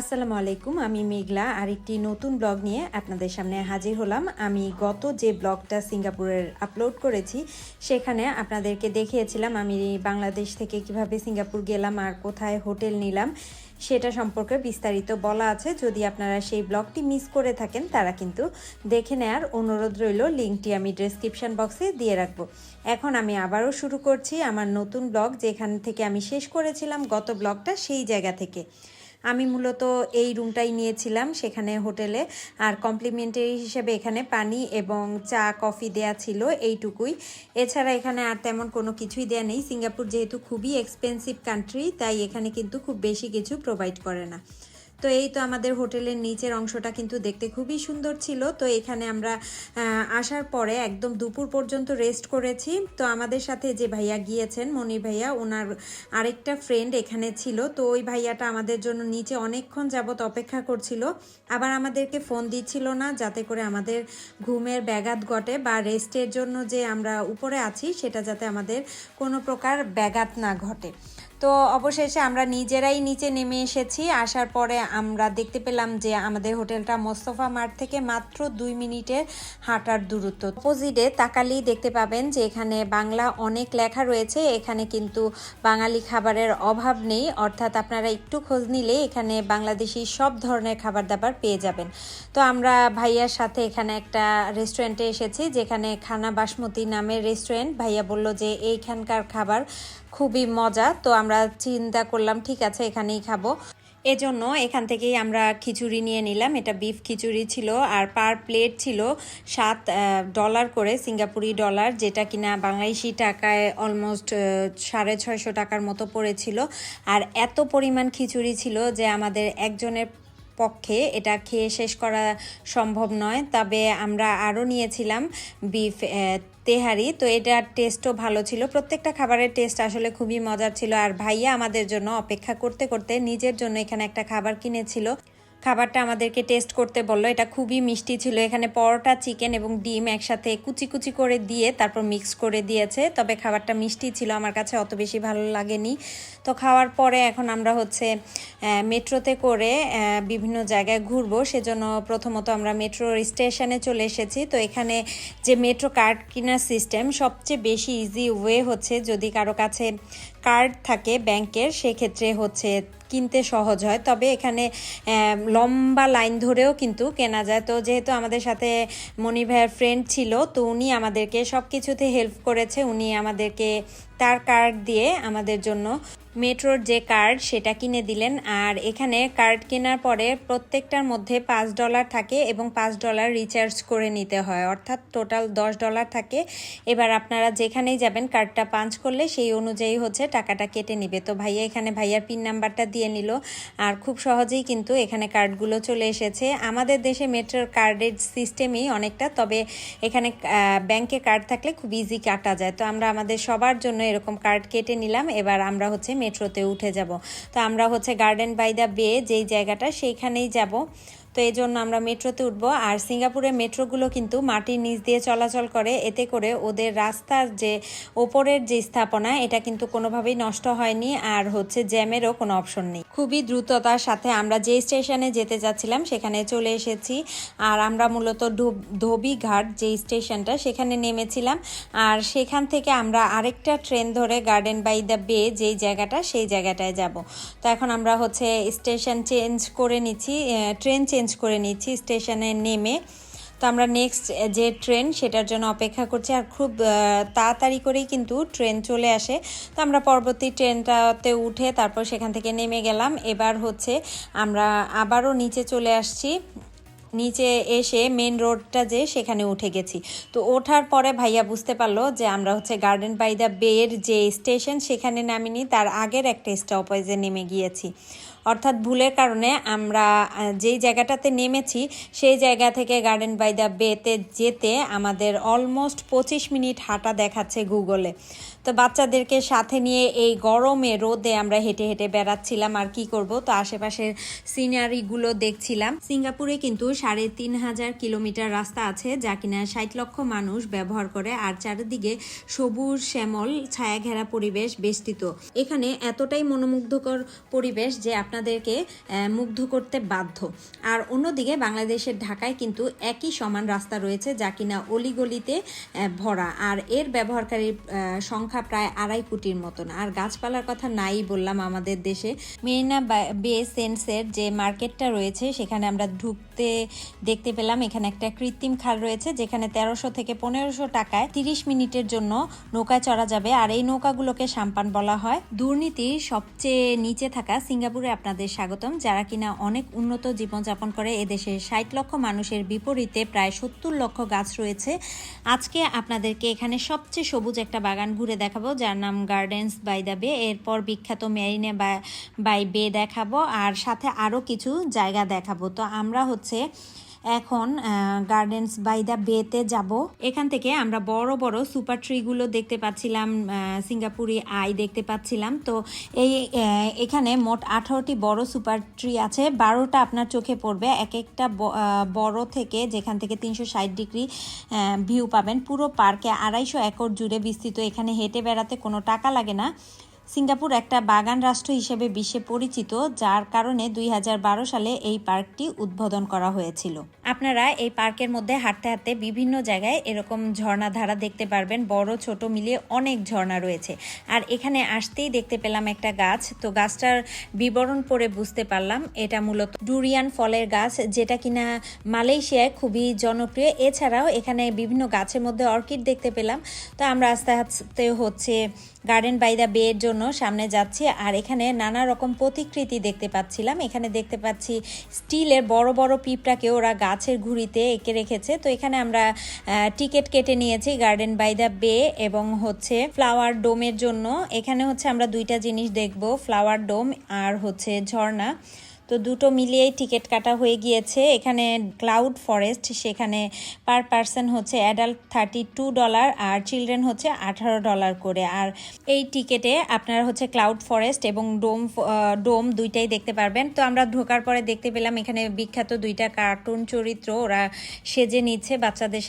আসসালামু আলাইকুম, আমি মেঘলা। আরেকটি নতুন ব্লগ নিয়ে আপনাদের সামনে হাজির হলাম। আমি গত যে ব্লগটা সিঙ্গাপুরের আপলোড করেছি, সেখানে আপনাদেরকে দেখিয়েছিলাম আমি বাংলাদেশ থেকে কীভাবে সিঙ্গাপুর গেলাম আর কোথায় হোটেল নিলাম, সেটা সম্পর্কে বিস্তারিত বলা আছে। যদি আপনারা সেই ব্লগটি মিস করে থাকেন, তারা কিন্তু দেখে নেয়ার অনুরোধ রইল। লিঙ্কটি আমি ডেসক্রিপশন বক্সে দিয়ে রাখব। এখন আমি আবারও শুরু করছি আমার নতুন ব্লগ, যেখান থেকে আমি শেষ করেছিলাম গত ব্লগটা সেই জায়গা থেকে। আমি মূলত এই রুমটাই নিয়েছিলাম সেখানে হোটেলে। আর কমপ্লিমেন্টারি হিসেবে এখানে পানি এবং চা, কফি দেয়া ছিল এইটুকুই। এছাড়া এখানে আর তেমন কোনো কিছুই দেয়া নেই। সিঙ্গাপুর যেহেতু খুবই এক্সপেন্সিভ কান্ট্রি তাই এখানে কিন্তু খুব বেশি কিছু প্রোভাইড করে না। তো এই তো আমাদের হোটেলের নিচের অংশটা কিন্তু দেখতে খুবই সুন্দর ছিল। তো এখানে আমরা আসার পরে একদম দুপুর পর্যন্ত রেস্ট করেছি। তো আমাদের সাথে যে ভাইয়া গিয়েছেন, মনির ভাইয়া, ওনার আরেকটা ফ্রেন্ড এখানে ছিল। তো ওই ভাইয়াটা আমাদের জন্য নিচে অনেকক্ষণ যাবত অপেক্ষা করছিল। আবার আমাদেরকে ফোন দিচ্ছিল না, যাতে করে আমাদের ঘুমের ব্যাঘাত ঘটে বা রেস্টের জন্য যে আমরা উপরে আছি, সেটা যাতে আমাদের কোনো প্রকার ব্যাঘাত না ঘটে। তো অবশেষে আমরা নিজেরাই নিচে নেমে এসেছি। আসার পরে আমরা দেখতে পেলাম যে আমাদের হোটেলটা মোস্তফা মাঠ থেকে মাত্র দুই মিনিটের হাঁটার দূরত্ব। অপোজিটে তাকালেই দেখতে পাবেন যে এখানে বাংলা অনেক লেখা রয়েছে। এখানে কিন্তু বাঙালি খাবারের অভাব নেই। অর্থাৎ আপনারা একটু খোঁজ নিলে এখানে বাংলাদেশি সব ধরনের খাবার দাবার পেয়ে যাবেন। তো আমরা ভাইয়ার সাথে এখানে একটা রেস্টুরেন্টে এসেছি, যেখানে খানা বাসমতি নামের রেস্টুরেন্ট। ভাইয়া বলল যে এইখানকার খাবার খুবই মজা। তো আমরা চিন্তা করলাম, ঠিক আছে, এখানেই খাব। এজন্য এখান থেকেই আমরা খিচুড়ি নিয়ে নিলাম। এটা বিফ খিচুড়ি ছিল আর পার প্লেট ছিল সাত ডলার করে সিঙ্গাপুরি ডলার, যেটা কিনা বাংলাদেশি টাকায় অলমোস্ট সাড়ে ছয়শো টাকার মতো পড়েছিল। আর এত পরিমাণ খিচুড়ি ছিল যে আমাদের একজনের পক্ষে এটা খেয়ে শেষ করা সম্ভব নয়। তবে আমরা আরও নিয়েছিলাম বিফ তেহারি, তো এটার টেস্টও ভালো ছিল। প্রত্যেকটা খাবারের টেস্ট আসলে খুবই মজার ছিল। আর ভাইয়া আমাদের জন্য অপেক্ষা করতে করতে নিজের জন্য এখানে একটা খাবার কিনেছিল। খাবারটা আমাদেরকে টেস্ট করতে বলল। এটা খুবই মিষ্টি ছিল। এখানে পরোটা চিকেন এবং ডিম একসাথে কুচি কুচি করে দিয়ে তারপর মিক্স করে দিয়েছে। তবে খাবারটা মিষ্টি ছিল। আমার কাছে অত বেশি ভালো লাগেনি। তো খাওয়ার পরে এখন আমরা হচ্ছে মেট্রোতে করে বিভিন্ন জায়গায় ঘুরবো। সেজন্য প্রথমত আমরা মেট্রো স্টেশনে চলে এসেছি। তো এখানে যে মেট্রো কার্ড কেনার সিস্টেম সবচেয়ে বেশি ইজি ওয়ে হচ্ছে যদি কারও কাছে কার্ড থাকে ব্যাংকের, সেক্ষেত্রে হচ্ছে কিনতে সহজ হয়। তবে এখানে লম্বা লাইন ধরেও কিন্তু কেনা যায়। তো যেহেতু আমাদের সাথে মনি ভাইয়ের ফ্রেন্ড ছিল, তো উনি আমাদেরকে সব কিছুতে হেল্প করেছে। উনি আমাদেরকে তার কার্ড দিয়ে আমাদের জন্য মেট্রোর যে কার্ড সেটা কিনে দিলেন। আর এখানে কার্ড কেনার পরে প্রত্যেকটার মধ্যে পাঁচ ডলার থাকে এবং পাঁচ ডলার রিচার্জ করে নিতে হয়। অর্থাৎ টোটাল দশ ডলার থাকে। এবার আপনারা যেখানেই যাবেন, কার্ডটা পাঞ্চ করলে সেই অনুযায়ী হচ্ছে টাকাটা কেটে নিবে। তো ভাইয়া এখানে ভাইয়ার পিন নাম্বারটা দিয়ে নিল। আর খুব সহজেই কিন্তু এখানে কার্ডগুলো চলে এসেছে। আমাদের দেশে মেট্রোর কার্ডের সিস্টেমই অনেকটা, তবে এখানে ব্যাংকে কার্ড থাকলে খুব ইজি কাটা যায়। তো আমরা আমাদের সবার জন্য এরকম কার্ড কেটে নিলাম, এবার আমরা হচ্ছে মেট্রোতে উঠে যাব। তো আমরা হচ্ছে গার্ডেন বাই দ্য বে যেই জায়গাটা, সেইখানেই যাব। তো এই জন্য আমরা মেট্রোতে উঠবো। আর সিঙ্গাপুরের মেট্রোগুলো কিন্তু মাটির নিচ দিয়ে চলাচল করে, এতে করে ওদের রাস্তার যে ওপরের যে স্থাপনা, এটা কিন্তু কোনোভাবেই নষ্ট হয়নি। আর হচ্ছে জ্যামেরও কোনো অপশন নেই। খুবই দ্রুততার সাথে আমরা যে স্টেশনে যেতে যাচ্ছিলাম সেখানে চলে এসেছি। আর আমরা মূলত ধোবিঘাট যে স্টেশনটা, সেখানে নেমেছিলাম। আর সেখান থেকে আমরা আরেকটা ট্রেন ধরে গার্ডেন বাই দ্য বে, যেই জায়গাটা, সেই জায়গাটায় যাব। তো এখন আমরা হচ্ছে স্টেশন চেঞ্জ করে নিচ্ছি। ট্রেন চেঞ্জ করে নিচ্ছি, স্টেশনে নেমে। তো আমরা নেক্সট যে ট্রেন সেটার জন্য অপেক্ষা করছি আর খুব তাড়াতাড়ি করেই কিন্তু ট্রেন চলে আসে। তো আমরা পরবর্তী ট্রেনটাতে উঠে তারপর সেখান থেকে নেমে গেলাম। এবার হচ্ছে আমরা আবারও নিচে চলে আসছি। নিচে এসে মেন রোডটা যে সেখানে উঠে গেছি। তো ওঠার পরে ভাইয়া বুঝতে পারল যে আমরা হচ্ছে গার্ডেন বাই দ্য বের যে স্টেশন সেখানে নামিনি, তার আগের একটা স্টপেজে নেমে গিয়েছি। অর্থাৎ ভুলের কারণে আমরা যেই জায়গাটাতে নেমেছি, সেই জায়গা থেকে গার্ডেন বাই দ্য বেতে যেতে আমাদের অলমোস্ট পঁচিশ মিনিট হাঁটা দেখাচ্ছে গুগলে তো বাচ্চাদেরকে সাথে নিয়ে এই গরমে রোদে আমরা হেঁটে হেঁটে বেড়াচ্ছিলাম আর কি করব, তো আশেপাশের সিনারিগুলো দেখছিলাম। সিঙ্গাপুরে কিন্তু সাড়ে তিন হাজার কিলোমিটার রাস্তা আছে, যা কিনা ষাট লক্ষ মানুষ ব্যবহার করে, আর চারিদিকে সবুজ শ্যামল ছায়া ঘেরা পরিবেশ বেষ্টিত। এখানে এতটাই মনোমুগ্ধকর পরিবেশ যে আপনাদেরকে মুগ্ধ করতে বাধ্য। আর অন্যদিকে বাংলাদেশের ঢাকায় কিন্তু একই সমান রাস্তা রয়েছে যা কিনা অলিগলিতে ভরা। আর এর ব্যবহারকারীর সংখ্যা প্রায় আড়াই কোটির মতন। আর গাছপালার কথা নাই বললাম আমাদের দেশে। মেরিনা বা- সেন্সের যে মার্কেটটা রয়েছে, সেখানে আমরা ঢুকতে দেখতে পেলাম, এখানে একটা কৃত্রিম খাল রয়েছে, যেখানে তেরোশো থেকে পনেরোশো টাকায় তিরিশ মিনিটের জন্য নৌকায় চড়া যাবে। আর এই নৌকাগুলোকে সাম্পান বলা হয়। দুর্নীতির সবচেয়ে নিচে থাকা সিঙ্গাপুরে আপনাদের স্বাগতম। যারা কিনা অনেক উন্নত জীবনযাপন করে, এদেশের ষাট লক্ষ মানুষের বিপরীতে প্রায় সত্তর লক্ষ গাছ রয়েছে। আজকে আপনাদেরকে এখানে সবচেয়ে সবুজ একটা বাগান ঘুরে দেখাবো, যার নাম গার্ডেন্স বাই দ্য বে এরপর বিখ্যাত মেরিনে বাই বে দেখাবো, আর সাথে আরও কিছু জায়গা দেখাবো। তো আমরা হচ্ছে এখন গার্ডেন্স বাই দ্য বেতে যাব। এখান থেকে আমরা বড় বড় সুপার ট্রিগুলো দেখতে পাচ্ছিলাম সিঙ্গাপুরি আই দেখতে পাচ্ছিলাম। তো এই এখানে মোট আঠারোটি বড় সুপার ট্রি আছে। বারোটা আপনার চোখে পড়বে। এক একটা বড় থেকে যেখান থেকে তিনশো ষাট ডিগ্রি ভিউ পাবেন। পুরো পার্কে আড়াইশো একর জুড়ে বিস্তৃত। এখানে হেঁটে বেড়াতে কোনো টাকা লাগে না। সিঙ্গাপুর একটা বাগান রাষ্ট্র হিসেবে বিশ্বে পরিচিত, যার কারণে দুই হাজার বারো সালে এই পার্কটি উদ্বোধন করা হয়েছিল। আপনারা এই পার্কের মধ্যে হাঁটতে হাঁটতে বিভিন্ন জায়গায় এরকম ঝর্ণাধারা দেখতে পারবেন। বড়, ছোট মিলিয়ে অনেক ঝর্ণা রয়েছে। আর এখানে আসতেই দেখতে পেলাম একটা গাছ। তো গাছটার বিবরণ পড়ে বুঝতে পারলাম। এটা মূলত ডুরিয়ান ফলের গাছ, যেটা কিনা মালয়েশিয়ায় খুবই জনপ্রিয়। এছাড়াও এখানে বিভিন্ন গাছের মধ্যে অর্কিড দেখতে পেলাম। তো আমরা আস্তে আস্তে হচ্ছে গার্ডেন বাই দ্য বে এর জন্য সামনে যাচ্ছি। আর এখানে নানা রকম প্রতিকৃতি দেখতে পাচ্ছিলাম। এখানে দেখতে পাচ্ছি স্টিলের বড় বড় পিঁপড়াকে ওরা গাছের ঘুড়িতে এঁকে রেখেছে। তো এখানে আমরা টিকিট কেটে নিয়েছি গার্ডেন বাই দ্য বে এবং হচ্ছে ফ্লাওয়ার ডোমের জন্য। এখানে হচ্ছে আমরা দুইটা জিনিস দেখব ফ্লাওয়ার ডোম আর হচ্ছে ঝর্ণা। তো দুটো মিলিয়েই টিকিট কাটা হয়ে গিয়েছে। এখানে ক্লাউড ফরেস্ট, সেখানে পার পার্সন হচ্ছে অ্যাডাল্ট থার্টি টু ডলার আর চিলড্রেন হচ্ছে আঠারো ডলার করে। আর এই টিকেটে আপনারা হচ্ছে ক্লাউড ফরেস্ট এবং ডোম ডোম দুইটাই দেখতে পারবেন। তো আমরা ঢোকার পরে দেখতে পেলাম এখানে বিখ্যাত দুইটা কার্টুন চরিত্র, ওরা সেজে নিচ্ছে বাচ্চাদের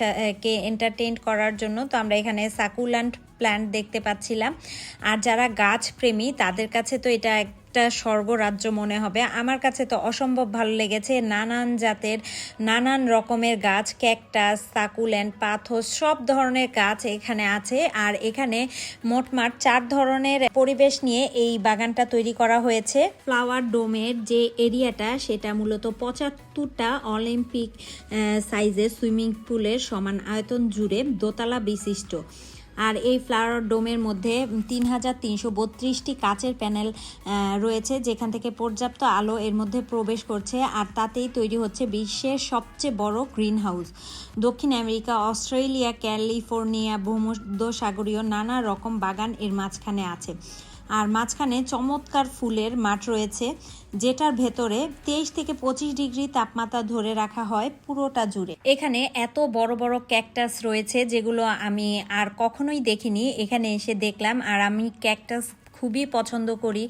কে এন্টারটেইন করার জন্য। তো আমরা এখানে সাকুল্যান্ড প্ল্যান্ট দেখতে পাচ্ছিলাম। আর যারা গাছ প্রেমী, তাদের কাছে তো এটা একটা স্বর্গরাজ্য মনে হবে। আমার কাছে তো অসম্ভব ভালো লেগেছে। নানান জাতের, নানান রকমের গাছ, ক্যাকটাস সাকুল্যান্ড পাথর, সব ধরনের গাছ এখানে আছে। আর এখানে মোটমাট চার ধরনের পরিবেশ নিয়ে এই বাগানটা তৈরি করা হয়েছে। ফ্লাওয়ার ডোমের যে এরিয়াটা, সেটা মূলত পঁচাত্তরটা অলিম্পিক সাইজের সুইমিং পুলের সমান আয়তন জুড়ে দোতলা বিশিষ্ট। আর এই ফ্লাওয়ার ডোমের মধ্যে তিন হাজার তিনশো বত্রিশটি কাচের প্যানেল রয়েছে, যেখান থেকে পর্যাপ্ত আলো এর মধ্যে প্রবেশ করছে, আর তাতেই তৈরি হচ্ছে বিশ্বের সবচেয়ে বড় গ্রিন হাউস দক্ষিণ আমেরিকা, অস্ট্রেলিয়া, ক্যালিফোর্নিয়া, ভূমধ্যসাগরীয় নানা রকম বাগান এর মাঝখানে আছে। আর মাঝখানে চমৎকার ফুলের মাঠ রয়েছে, যেটার ভেতরে তেইশ থেকে পঁচিশ ডিগ্রি তাপমাত্রা ধরে রাখা হয় পুরোটা জুড়ে। এখানে এত বড় বড় ক্যাকটাস রয়েছে যেগুলো আমি আর কখনোই দেখিনি। এখানে এসে দেখলাম আর আমি ক্যাকটাস খুবই পছন্দ করি।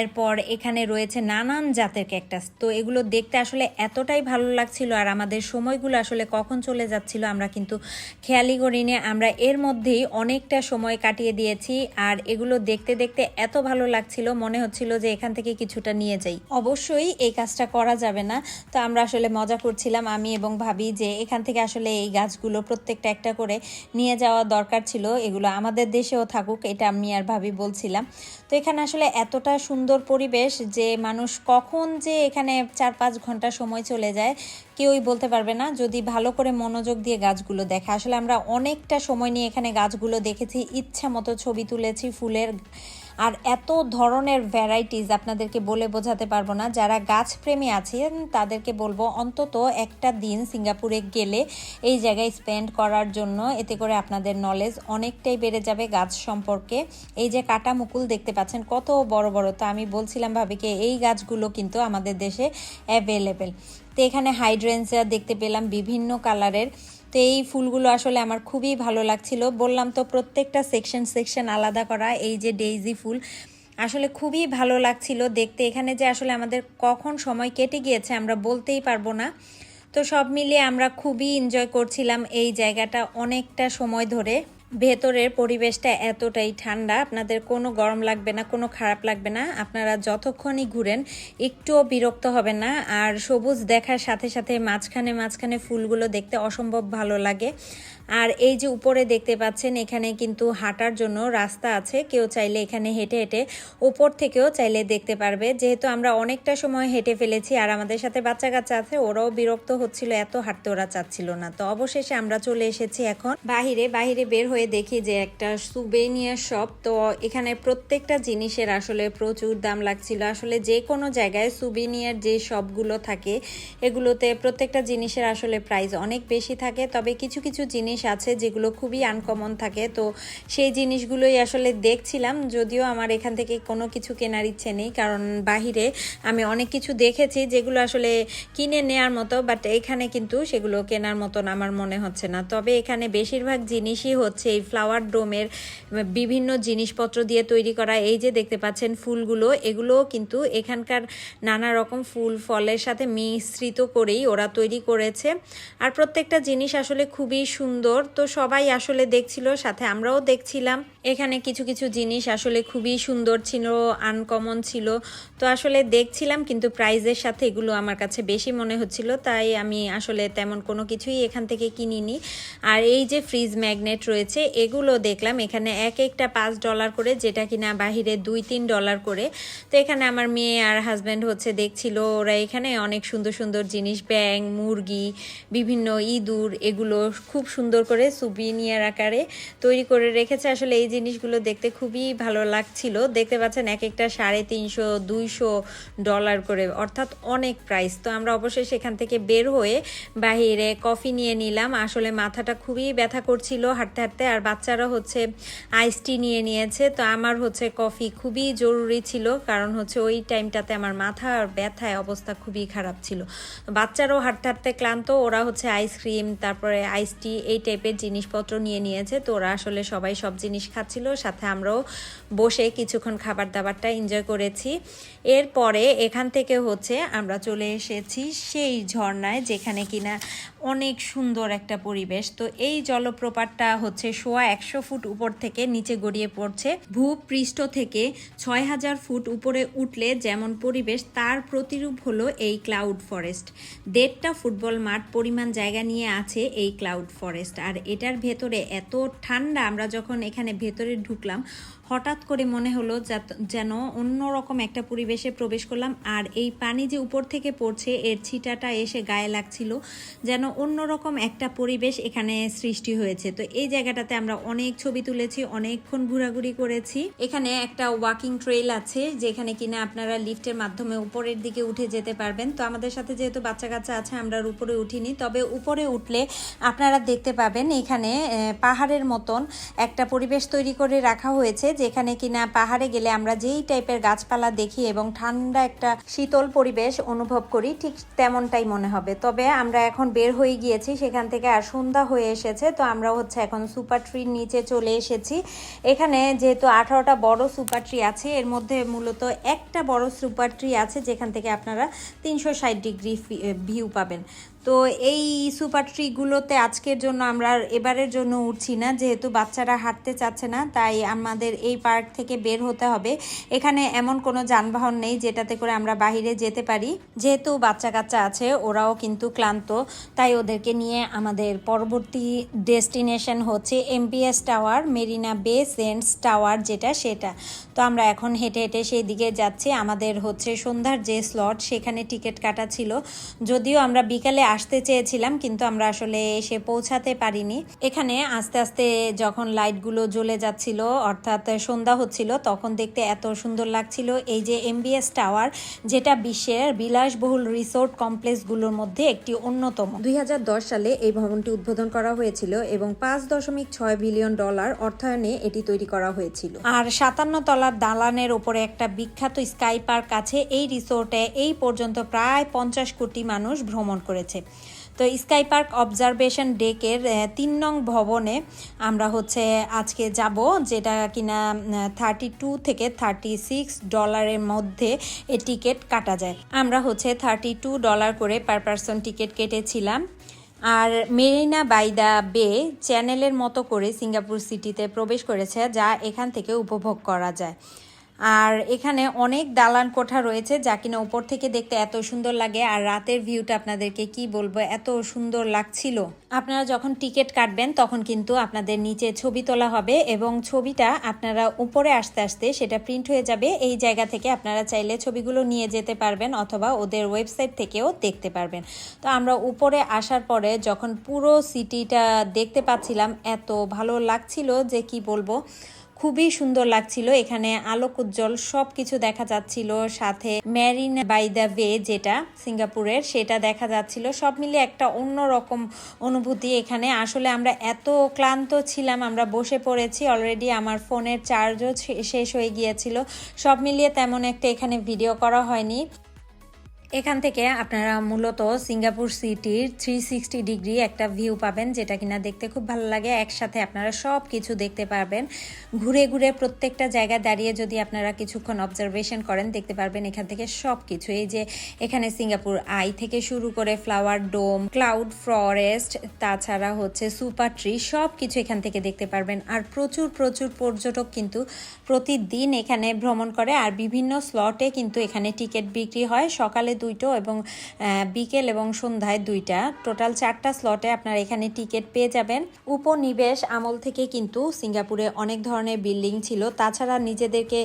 এরপর এখানে রয়েছে নানান জাতের ক্যাকটাস তো এগুলো দেখতে আসলে এতটাই ভালো লাগছিল আর আমাদের সময়গুলো আসলে কখন চলে যাচ্ছিল আমরা কিন্তু খেয়ালই করিনি। আমরা এর মধ্যেই অনেকটা সময় কাটিয়ে দিয়েছি আর এগুলো দেখতে দেখতে এত ভালো লাগছিল, মনে হচ্ছিল যে এখান থেকে কিছুটা নিয়ে যাই। অবশ্যই এই কাজটা করা যাবে না। তো আমরা আসলে মজা করছিলাম, আমি এবং ভাবি যে এখান থেকে আসলে এই গাছগুলো প্রত্যেকটা একটা করে নিয়ে যাওয়া দরকার ছিল। এগুলো আমাদের দেশেও থাকুক, এটা আমি আর ভাবি বলছিলাম। তো এখানে আসলে এতটা সুন্দর পরিবেশ যে মানুষ কখন যে এখানে চার পাঁচ ঘণ্টা সময় চলে যায়, কেউই বলতে পারবে না। যদি ভালো করে মনোযোগ দিয়ে গাছগুলো দেখে। আসলে আমরা অনেকটা সময় নিয়ে এখানে গাছগুলো দেখেছি, ইচ্ছা মতো ছবি তুলেছি, ফুলের আর এত ধরনের ভ্যারাইটিস আপনাদেরকে বলে বোঝাতে পারব না। যারা গাছ প্রেমী আছেন, তাদেরকে বলব অন্তত একটা দিন সিঙ্গাপুরে গেলে এই জায়গায় স্পেন্ড করার জন্য। এতে করে আপনাদের নলেজ অনেকটাই বেড়ে যাবে গাছ সম্পর্কে। এই যে কাটা মুকুল দেখতে পাচ্ছেন, কত বড় বড়। তো আমি বলছিলাম ভাবিকে, এই গাছগুলো কিন্তু আমাদের দেশে অ্যাভেলেবেল তো এখানে হাইড্রেন্সিয়া দেখতে পেলাম, বিভিন্ন কালারের তো এই ফুলগুলো আসলে আমার খুবই ভালো লাগছিল। বললাম তো প্রত্যেকটা সেকশন সেকশন আলাদা করা, এই যে ডেইজি ফুল। আসলে খুবই ভালো লাগছিল দেখতে। এখানে যে আসলে আমাদের কখন সময় কেটে গিয়েছে আমরা বলতেই পারব না। তো সব মিলিয়ে আমরা খুবই এনজয় করছিলাম এই জায়গাটা অনেকটা সময় ধরে। ভেতরের পরিবেশটা এতটাই ঠান্ডা, আপনাদের কোনো গরম লাগবে না, কোনো খারাপ লাগবে না। আপনারা যতক্ষণই ঘুরেন, একটুও বিরক্ত হবে না। আর সবুজ দেখার সাথে সাথে মাঝখানে মাঝখানে ফুলগুলো দেখতে অসম্ভব ভালো লাগে। আর এই যে উপরে দেখতে পাচ্ছেন, এখানে কিন্তু হাঁটার জন্য রাস্তা আছে। কেউ চাইলে এখানে হেঁটে হেঁটে উপর থেকেও চাইলে দেখতে পারবে। যেহেতু আমরা অনেকটা সময় হেঁটে ফেলেছি আর আমাদের সাথে বাচ্চা কাচ্চা আছে, ওরাও বিরক্ত হচ্ছিল, এত হাঁটতে ওরা চাচ্ছিল না। তো অবশেষে আমরা চলে এসেছি এখন বাহিরে। বাহিরে বের হয়ে দেখি যে একটা সুবেনিয়ার শপ তো এখানে প্রত্যেকটা জিনিসের আসলে প্রচুর দাম লাগছিল। আসলে যে কোনো জায়গায় সুবেনিয়ার যে শপগুলো থাকে, এগুলোতে প্রত্যেকটা জিনিসের আসলে প্রাইস অনেক বেশি থাকে। তবে কিছু কিছু জিনিস আছে যেগুলো খুবই আনকমন থাকে। তো সেই জিনিসগুলোই আসলে দেখছিলাম, যদিও আমার এখান থেকে কোনো কিছু কেনার ইচ্ছে নেই, কারণ বাহিরে আমি অনেক কিছু দেখেছি যেগুলো আসলে কিনে নেয়ার মতো বাট এখানে কিন্তু সেগুলো কেনার মতন আমার মনে হচ্ছে না। তবে এখানে বেশিরভাগ জিনিসই হচ্ছে এই ফ্লাওয়ার ডোমের বিভিন্ন জিনিসপত্র দিয়ে তৈরি করা। এই যে দেখতে পাচ্ছেন ফুলগুলো, এগুলোও কিন্তু এখানকার নানা রকম ফুল, ফলের সাথে মিশ্রিত করেই ওরা তৈরি করেছে। আর প্রত্যেকটা জিনিস আসলে খুবই সুন্দর তো সবাই আসলে দেখছিল, সাথে আমরাও দেখছিলাম। এখানে কিছু কিছু জিনিস আসলে খুবই সুন্দর ছিল আনকমন ছিল। তো আসলে দেখছিলাম, কিন্তু প্রাইজের সাথে এগুলো আমার কাছে বেশি মনে হচ্ছিল, তাই আমি আসলে তেমন কোনো কিছুই এখান থেকে কিনিনি। আর এই যে ফ্রিজ ম্যাগনেট রয়েছে, এগুলো দেখলাম, এখানে এক একটা পাঁচ ডলার করে, যেটা কিনা বাহিরে দুই, তিন ডলার করে। তো এখানে আমার মেয়ে আর হাজব্যান্ড হচ্ছে দেখছিল, ওরা এখানে অনেক সুন্দর সুন্দর জিনিস ব্যাং মুরগি, বিভিন্ন ইঁদুর, এগুলো খুব সুন্দর করে সুবিনিয়ার আকারে তৈরি করে রেখেছে। আসলে এই জিনিসগুলো দেখতে খুবই ভালো লাগছিল। দেখতে পাচ্ছেন এক একটা সাড়ে তিনশো, দুইশো ডলার করে, অর্থাৎ অনেক প্রাইস তো আমরা অবশ্যই সেখান থেকে বের হয়ে বাহিরে কফি নিয়ে নিলাম। আসলে মাথাটা খুবই ব্যথা করছিল হাঁটতে হাঁটতে, আর বাচ্চারা হচ্ছে আইস টি নিয়ে নিয়েছে। তো আমার হচ্ছে কফি খুবই জরুরি ছিল, কারণ হচ্ছে ওই টাইমটাতে আমার মাথা আর ব্যথায় অবস্থা খুবই খারাপ ছিল। বাচ্চারাও হাঁটতে হাঁটতে ক্লান্ত, ওরা হচ্ছে আইসক্রিম তারপরে আইস টি এই টাইপের জিনিসপত্র নিয়ে নিয়েছে। তো ওরা আসলে সবাই সব জিনিস খাচ্ছিল। সাথে আমরাও বসে কিছুক্ষণ খাবার দাবারটা এনজয় করেছি। এরপরে এখান থেকে হচ্ছে আমরা চলে এসেছি সেই ঝর্ণায়, যেখানে কিনা অনেক সুন্দর একটা পরিবেশ। তো এই জলপ্রপাতটা হচ্ছে সোয়া একশো ফুট উপর থেকে নিচে গড়িয়ে পড়ছে। ভূপৃষ্ঠ থেকে ছয় হাজার ফুট উপরে উঠলে যেমন পরিবেশ, তার প্রতিরূপ হলো এই ক্লাউড ফরেস্ট। দেড়টা ফুটবল মাঠ পরিমাণ জায়গা নিয়ে আছে এই ক্লাউড ফরেস্ট। আর এটার ভেতরে এত ঠান্ডা, আমরা যখন এখানে ভেতরে ঢুকলাম হঠাৎ করে মনে হলো যেন অন্যরকম একটা পরিবেশে প্রবেশ করলাম, আর এই পানি যে উপর থেকে পড়ছে, এর ছিটাটা এসে গায়ে লাগছিল, যেন অন্যরকম একটা পরিবেশ এখানে সৃষ্টি হয়েছে। তো এই জায়গাটাতে আমরা অনেক ছবি তুলেছি, অনেকক্ষণ ঘোরাঘুরি করেছি। এখানে একটা ওয়াকিং ট্রেল আছে, যেখানে কিনা আপনারা লিফটের মাধ্যমে উপরের দিকে উঠে যেতে পারবেন। তো আমাদের সাথে যেহেতু বাচ্চা কাচ্চা আছে, আমরা উপরে উঠিনি। তবে উপরে উঠলে আপনারা দেখতে পাবেন এখানে পাহাড়ের মতন একটা পরিবেশ তৈরি করে রাখা হয়েছে যেখানে কিনা পাহাড়ে গেলে আমরা যেই টাইপের গাছপালা দেখি এবং ঠান্ডা একটা শীতল পরিবেশ অনুভব করি, ঠিক তেমনটাই মনে হবে। তবে আমরা এখন বের হয়ে গিয়েছি, সেখান থেকে আর সন্ধ্যা হয়ে এসেছে, তো আমরা হচ্ছে এখন সুপার ট্রির নিচে চলে এসেছি। এখানে যেহেতু আঠারোটা বড় সুপার ট্রি আছে, এর মধ্যে মূলত একটা বড় সুপার ট্রি আছে, যেখান থেকে আপনারা তিনশো ষাট ডিগ্রি ভিউ পাবেন। তো এই সুপার ট্রিগুলোতে আজকের জন্য আমরা এবারের জন্য উঠছি না, যেহেতু বাচ্চারা হাঁটতে চাচ্ছে না, তাই আমাদের এই পার্ক থেকে বের হতে হবে। এখানে এমন কোনো যানবাহন নেই যেটাতে করে আমরা বাইরে যেতে পারি। যেহেতু বাচ্চা কাচ্চা আছে, ওরাও কিন্তু ক্লান্ত, তাই ওদেরকে নিয়ে আমাদের পরবর্তী ডেস্টিনেশন হচ্ছে এমপিএস টাওয়ার, মেরিনা বে সেন্টস টাওয়ার যেটা সেটা। তো আমরা এখন হেঁটে হেঁটে সেই দিকে যাচ্ছি। আমাদের হচ্ছে সন্ধ্যার যে স্লট, সেখানে টিকিট কাটা ছিল। যদিও আমরা বিকালে আসতে চেয়েছিলাম, কিন্তু আমরা আসলে এসে পৌঁছাতে পারিনি। এখানে আস্তে আস্তে যখন লাইটগুলো জ্বলে যাচ্ছিল, অর্থাৎ সন্ধ্যা হচ্ছিল, তখন দেখতে এত সুন্দর লাগছিল। এই যে এমবিএস টাওয়ার যেটা বিশ্বের বিলাসবহুল রিসোর্ট কমপ্লেক্সগুলোর মধ্যে একটি অন্যতম। দুই হাজার দশ সালে এই ভবনটি উদ্বোধন করা হয়েছিল এবং পাঁচ দশমিক ছয় বিলিয়ন ডলার অর্থায়নে এটি তৈরি করা হয়েছিল। আর সাতান্ন তলার দালানের ওপরে একটা বিখ্যাত স্কাই পার্ক আছে, এই রিসোর্টে এই পর্যন্ত প্রায় পঞ্চাশ কোটি মানুষ ভ্রমণ করেছে। তো স্কাই পার্ক অবজারভেশন ডেকের তিন নং ভবনে আমরা হচ্ছে আজকে যাব, যেটা কিনা থার্টি টু থেকে থার্টি সিক্স ডলারের মধ্যে এ টিকিট কাটা যায়। আমরা হচ্ছে থার্টি টু ডলার করে পার পার্সন টিকিট কেটেছিলাম। আর মেরিনা বাই দ্য বে চ্যানেলের মতো করে সিঙ্গাপুর সিটিতে প্রবেশ করেছে, যা এখান থেকে উপভোগ করা যায়। আর এখানে অনেক দালান কোঠা রয়েছে যা কিনা উপর থেকে দেখতে এত সুন্দর লাগে। আর রাতের ভিউটা আপনাদেরকে কি বলব, এত সুন্দর লাগছিল। আপনারা যখন টিকিট কাটবেন, তখন কিন্তু আপনাদের নিচে ছবি তোলা হবে এবং ছবিটা আপনারা উপরে আসতে আসতে সেটা প্রিন্ট হয়ে যাবে। এই জায়গা থেকে আপনারা চাইলে ছবিগুলো নিয়ে যেতে পারবেন অথবা ওদের ওয়েবসাইট থেকেও দেখতে পারবেন। তো আমরা উপরে আসার পরে যখন পুরো সিটিটা দেখতে পাচ্ছিলাম, এত ভালো লাগছিল যে কি বলব খুবই সুন্দর লাগছিল। এখানে আলোক, উজ্জ্বল সব কিছু দেখা যাচ্ছিল। সাথে ম্যারিন বাই দ্য ওয়ে যেটা সিঙ্গাপুরের, সেটা দেখা যাচ্ছিল। সব মিলিয়ে একটা অন্যরকম অনুভূতি এখানে। আসলে আমরা এত ক্লান্ত ছিলাম, আমরা বসে পড়েছি অলরেডি আমার ফোনের চার্জও শেষ হয়ে গিয়েছিল। সব মিলিয়ে তেমন একটা এখানে ভিডিও করা হয়নি। এখান থেকে আপনারা মূলত সিঙ্গাপুর সিটির থ্রি সিক্সটি ডিগ্রি একটা ভিউ পাবেন, যেটা কিনা দেখতে খুব ভালো লাগে। একসাথে আপনারা সব কিছু দেখতে পারবেন। ঘুরে ঘুরে প্রত্যেকটা জায়গায় দাঁড়িয়ে যদি আপনারা কিছুক্ষণ অবজারভেশন করেন, দেখতে পারবেন এখান থেকে সব কিছু এই যে এখানে সিঙ্গাপুর আই থেকে শুরু করে ফ্লাওয়ার ডোম ক্লাউড ফরেস্ট তাছাড়া হচ্ছে সুপার ট্রি সব কিছু এখান থেকে দেখতে পারবেন। আর প্রচুর প্রচুর পর্যটক কিন্তু প্রতিদিন এখানে ভ্রমণ করে। আর বিভিন্ন স্লটে কিন্তু এখানে টিকিট বিক্রি হয়। সকালে দুইটো এবং বিকেল এবং সন্ধ্যায় দুইটা। টোটাল চারটা স্লটে আপনার এখানে টিকিট পেয়ে যাবেন। উপনিবেশ আমল থেকে কিন্তু সিঙ্গাপুরে অনেক ধরনের বিল্ডিং ছিল। তাছাড়া নিজেদেরকে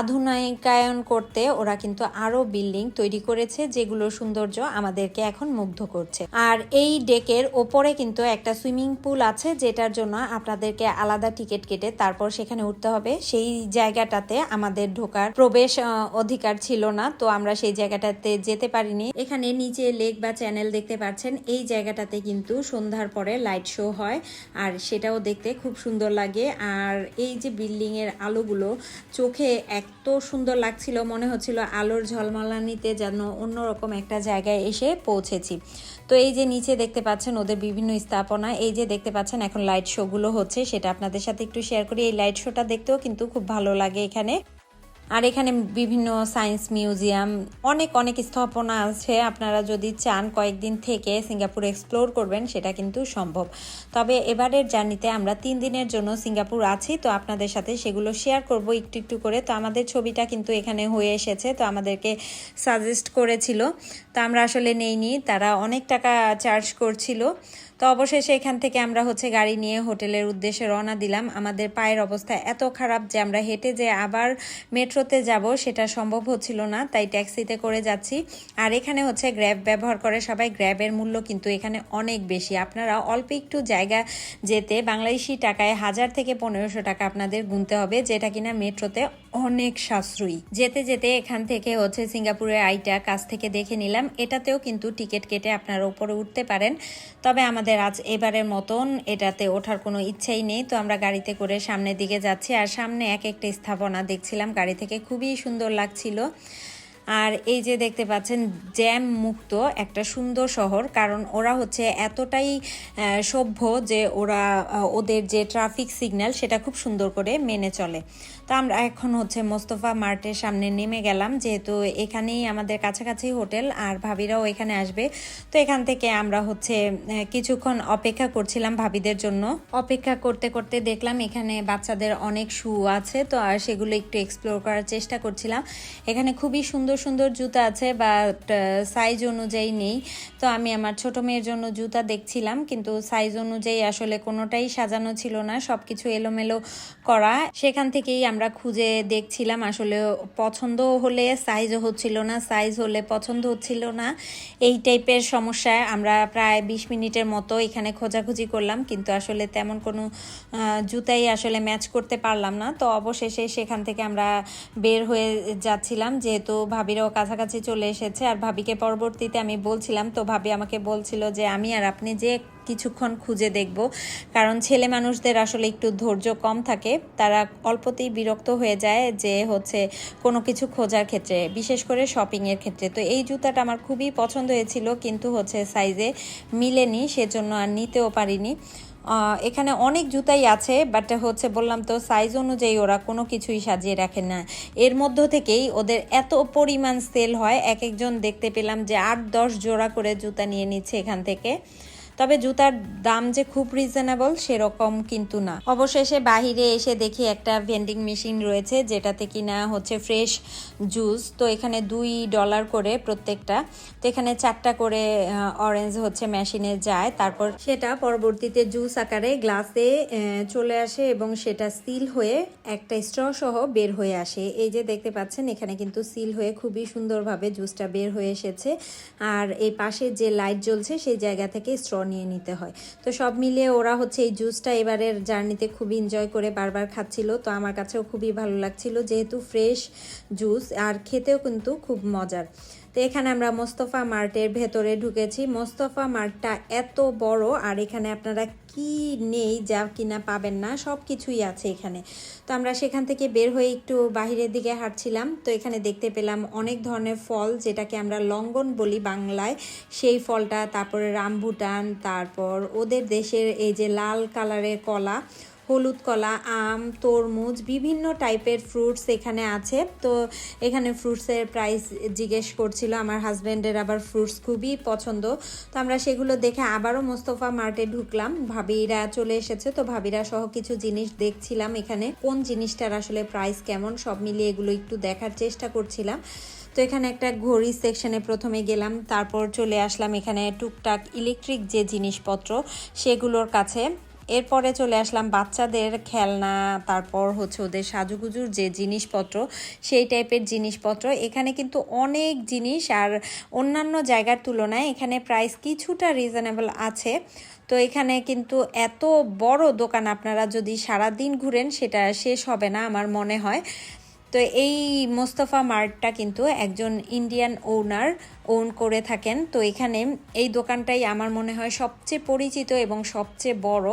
আধুনিকায়ন করতে ওরা কিন্তু আরও বিল্ডিং তৈরি করেছে, যেগুলোর সৌন্দর্য আমাদেরকে এখন মুগ্ধ করছে। আর এই ডেকের ওপরে কিন্তু একটা সুইমিং পুল আছে, যেটার জন্য আপনাদেরকে আলাদা টিকিট কেটে তারপর সেখানে উঠতে হবে। সেই জায়গাটাতে আমাদের ঢোকার প্রবেশ অধিকার ছিল না। তো আমরা সেই জায়গাটাতে যেতে পারিনি। এখানে নিচে লেক বা চ্যানেল দেখতে পাচ্ছেন। এই জায়গাটাতে কিন্তু সন্ধ্যার পরে লাইট শো হয় আর সেটাও দেখতে খুব সুন্দর লাগে। আর এই যে বিল্ডিং এর আলোগুলো চোখে এত সুন্দর লাগছিল, মনে হচ্ছিল আলোর ঝলমালানিতে যেন অন্যরকম একটা জায়গায় এসে পৌঁছেছি। তো এই যে নিচে দেখতে পাচ্ছেন ওদের বিভিন্ন স্থাপনা, এই যে দেখতে পাচ্ছেন এখন লাইট শোগুলো হচ্ছে, সেটা আপনাদের সাথে একটু শেয়ার করি। এই লাইট শোটা দেখতেও কিন্তু খুব ভালো লাগে এখানে। আর এখানে বিভিন্ন সায়েন্স মিউজিয়াম, অনেক অনেক স্থাপনা আছে। আপনারা যদি চান কয়েকদিন থেকে সিঙ্গাপুর এক্সপ্লোর করবেন, সেটা কিন্তু সম্ভব। তবে এবারের জার্নিতে আমরা তিন দিনের জন্য সিঙ্গাপুর আছি, তো আপনাদের সাথে সেগুলো শেয়ার করব একটু একটু করে। তো আমাদের ছবিটা কিন্তু এখানে হয়ে এসেছে, তো আমাদেরকে সাজেস্ট করেছিল। তো আমরা আসলে নেইনি, তারা অনেক টাকা চার্জ করছিল। তো অবশেষে এখান থেকে আমরা হচ্ছে গাড়ি নিয়ে হোটেলের উদ্দেশ্যে রওনা দিলাম। আমাদের পায়ের অবস্থা এত খারাপ যে আমরা হেঁটে যে আবার মেট্রোতে যাব সেটা সম্ভব হচ্ছিল না, তাই ট্যাক্সিতে করে যাচ্ছি। আর এখানে হচ্ছে গ্র্যাব ব্যবহার করে সবাই গ্র্যাবের মূল্য কিন্তু এখানে অনেক বেশি। আপনারা অল্প একটু জায়গা যেতে বাংলাদেশি টাকায় হাজার থেকে পনেরোশো টাকা আপনাদের গুনতে হবে, যেটা কিনা মেট্রোতে অনেক সাশ্রয়ী। যেতে যেতে এখান থেকে হচ্ছে সিঙ্গাপুরের আইটা কাছ থেকে দেখে নিলাম। এটাতেও কিন্তু টিকিট কেটে আপনারা উপরে উঠতে পারেন। তবে আমাদের আমাদের আজ এবারের মতন এটাতে ওঠার কোনো ইচ্ছাই নেই। তো আমরা গাড়িতে করে সামনের দিকে যাচ্ছি আর সামনে এক একটা স্থাপনা দেখছিলাম। গাড়ি থেকে খুবই সুন্দর লাগছিল। আর এই যে দেখতে পাচ্ছেন, জ্যাম মুক্ত একটা সুন্দর শহর, কারণ ওরা হচ্ছে এতটাই সভ্য যে ওরা ওদের যে ট্রাফিক সিগন্যাল সেটা খুব সুন্দর করে মেনে চলে। তো আমরা এখন হচ্ছে মোস্তফা মার্টের সামনে নেমে গেলাম, যেহেতু এখানেই আমাদের কাছাকাছি হোটেল আর ভাবিরাও এখানে আসবে। তো এখান থেকে আমরা হচ্ছে কিছুক্ষণ অপেক্ষা করছিলাম ভাবিদের জন্য। অপেক্ষা করতে করতে দেখলাম এখানে বাচ্চাদের অনেক শু আছে, তো আর সেগুলো একটু এক্সপ্লোর করার চেষ্টা করছিলাম। এখানে খুবই সুন্দর সুন্দর জুতা আছে বা সাইজ অনুযায়ী নেই। তো আমি আমার ছোট মেয়ের জন্য জুতা দেখছিলাম, কিন্তু সাইজ অনুযায়ী আসলে কোনোটাই সাজানো ছিল না সব কিছু এলোমেলো করা। সেখান থেকেই আমরা খুঁজে দেখছিলাম আসলে পছন্দ হলে সাইজও হচ্ছিল না সাইজ হলে পছন্দ হচ্ছিল না। এই টাইপের সমস্যায় আমরা প্রায় বিশ মিনিটের মতো এখানে খোঁজাখুঁজি করলাম, কিন্তু আসলে তেমন কোনো জুতাই আসলে ম্যাচ করতে পারলাম না। তো অবশেষে সেখান থেকে আমরা বের হয়ে যাচ্ছিলাম, যেহেতু ভাবিরাও কাছাকাছি চলে এসেছে। আর ভাবিকে পরবর্তীতে আমি বলছিলাম, তো ভাবি আমাকে বলছিল যে, আমি আর আপনি যে কিছুক্ষণ খুঁজে দেখব। কারণ ছেলে মানুষদের আসলে একটু ধৈর্য কম থাকে। তারা অল্পতেই বিরক্ত হয়ে যায় যে হচ্ছে কোনো কিছু খোঁজার ক্ষেত্রে, বিশেষ করে শপিংয়ের ক্ষেত্রে। তো এই জুতাটা আমার খুবই পছন্দ হয়েছিল, কিন্তু হচ্ছে সাইজে মিলেনি, সেজন্য আর নিতেও পারিনি। এখানে অনেক জুতাই আছে বাট হচ্ছে বললাম তো সাইজ অনুযায়ী ওরা কোনো কিছুই সাজিয়ে রাখে না। এর মধ্য থেকেই ওদের এত পরিমাণ সেল হয়, এক একজন দেখতে পেলাম যে আট দশ জোড়া করে জুতা নিয়ে নিচ্ছে এখান থেকে। তবে জুতার দাম যে খুব রিজনেবল সেরকম কিন্তু না। অবশেষে বাহিরে এসে দেখি একটা ভেন্ডিং মেশিন রয়েছে যেটাতে কিনা হচ্ছে ফ্রেশ জুস তো এখানে দুই ডলার করে প্রত্যেকটা। তো এখানে চারটা করে অরেঞ্জ হচ্ছে মেশিনে যায়। তারপর সেটা পরবর্তীতে জুস আকারে গ্লাসে চলে আসে এবং সেটা সিল হয়ে একটা স্ট্র সহ বের হয়ে আসে। এই যে দেখতে পাচ্ছেন, এখানে কিন্তু সিল হয়ে খুবই সুন্দরভাবে জুসটা বের হয়ে এসেছে। আর এই পাশে যে লাইট জ্বলছে, সেই জায়গা থেকে স্ট্র নিয়ে নিতে হয়। তো সব মিলিয়ে ওরা হচ্ছে এই জুসটা এবারের জার্নিতে খুব এনজয় করে বারবার খাচ্ছিল। তো আমার কাছেও খুবই ভালো লাগছিল, যেহেতু ফ্রেশ জুস আর খেতেও কিন্তু খুব মজার। তো এখানে আমরা মোস্তফা মার্টের ভেতরে ঢুকেছি। মোস্তফা মার্টটা এত বড়, আর এখানে আপনারা কি নেই যা কিনা পাবেন না সব কিছুই আছে এখানে। তো আমরা সেখান থেকে বের হয়ে একটু বাহিরের দিকে হাঁটছিলাম। তো এখানে দেখতে পেলাম অনেক ধরনের ফল, যেটাকে আমরা লঙ্গন বলি বাংলায়। সেই ফলটা, তারপরে রামভুটান, তারপর ওদের দেশের এই যে লাল কালারের কলা হলুদ কলা, আম, তরমুজ, বিভিন্ন টাইপের ফ্রুটস এখানে আছে। তো এখানে ফ্রুটসের প্রাইস জিজ্ঞেস করছিল, আমার হাজব্যান্ডের আবার ফ্রুটস খুবই পছন্দ। তো আমরা সেগুলো দেখে আবারও মোস্তফা মার্টে ঢুকলাম। ভাবিরা চলে এসেছে, তো ভাবিরা সহ কিছু জিনিস দেখছিলাম এখানে। কোন জিনিসটার আসলে প্রাইস কেমন, সব মিলিয়ে এগুলো একটু দেখার চেষ্টা করছিলাম। তো এখানে একটা ঘড়ি সেকশনে প্রথমে গেলাম, তারপর চলে আসলাম এখানে টুকটাক ইলেকট্রিক যে জিনিসপত্র, সেগুলোর কাছে। এরপরে চলে আসলাম বাচ্চাদের খেলনা, তারপর হচ্ছে ওদের সাজুগুজুর যে জিনিসপত্র, সেই টাইপের জিনিসপত্র। এখানে কিন্তু অনেক জিনিস আর অন্যান্য জায়গার তুলনায় এখানে প্রাইস কিছুটা রিজনেবল আছে। তো এখানে কিন্তু এত বড় দোকান আপনারা যদি সারা দিন ঘুরেন, সেটা শেষ হবে না আমার মনে হয়। তো এই মোস্তফা মার্টটা কিন্তু একজন ইন্ডিয়ান ওনার ওন করে থাকেন। তো এখানে এই দোকানটাই আমার মনে হয় সবচেয়ে পরিচিত এবং সবচেয়ে বড়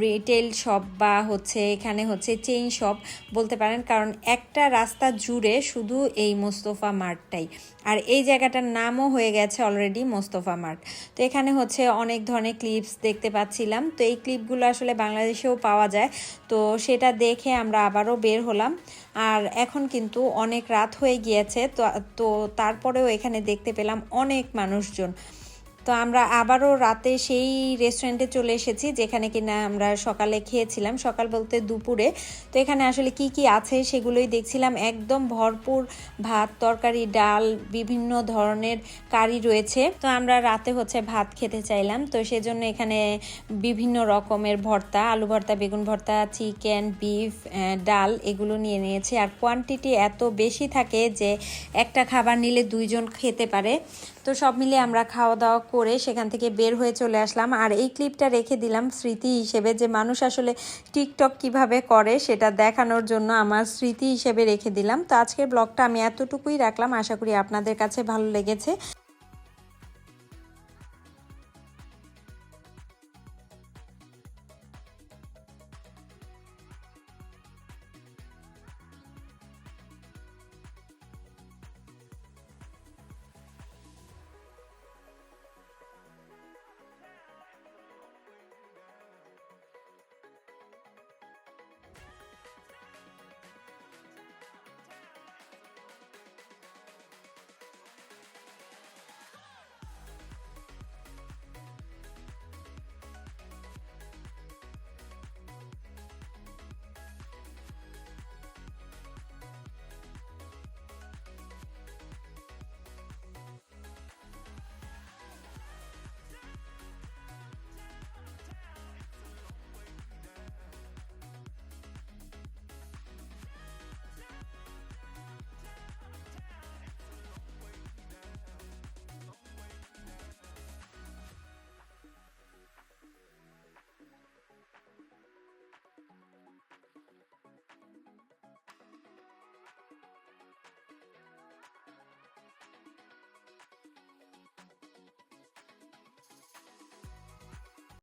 রিটেল শপ বা হচ্ছে এখানে হচ্ছে চেইন শপ বলতে পারেন। কারণ একটা রাস্তা জুড়ে শুধু এই মোস্তফা মার্টটাই। আর এই জায়গাটার নামও হয়ে গেছে অলরেডি মোস্তফা মার্ট। তো এখানে হচ্ছে অনেক ধরনের ক্লিপস দেখতে পাচ্ছিলাম। তো এই ক্লিপগুলো আসলে বাংলাদেশেও পাওয়া যায়। তো সেটা দেখে আমরা আবারও বের হলাম। আর এখন কিন্তু অনেক রাত হয়ে গিয়েছে। তো তো তারপরেও এখানে দেখতে পেলাম অনেক মানুষজন। তো আমরা আবারও রাতে সেই রেস্টুরেন্টে চলে এসেছি, যেখানে কিনা আমরা সকালে খেয়েছিলাম। সকাল বলতে দুপুরে। তো এখানে আসলে কি কি আছে সেগুলোই দেখছিলাম। একদম ভরপুর ভাত, তরকারি, ডাল, বিভিন্ন ধরনের কারি রয়েছে। তো আমরা রাতে হচ্ছে ভাত খেতে চাইলাম। তো সেজন্য এখানে বিভিন্ন রকমের ভর্তা, আলু ভর্তা, বেগুন ভর্তা চিকেন বিফ ডাল এগুলো নিয়ে নিয়েছি। আর কোয়ান্টিটি এত বেশি থাকে যে একটা খাবার নিলে দুইজন খেতে পারে। তো সব মিলিয়ে আমরা খাওয়া দাওয়া করে সেখান থেকে বের হয়ে চলে আসলাম। আর এই ক্লিপটা রেখে দিলাম স্মৃতি হিসেবে যে মানুষ আসলে টিকটক কীভাবে করে সেটা দেখানোর জন্য আমার স্মৃতি হিসেবে রেখে দিলাম। তো আজকের ব্লগটা আমি এতটুকুই রাখলাম। আশা করি আপনাদের কাছে ভালো লেগেছে।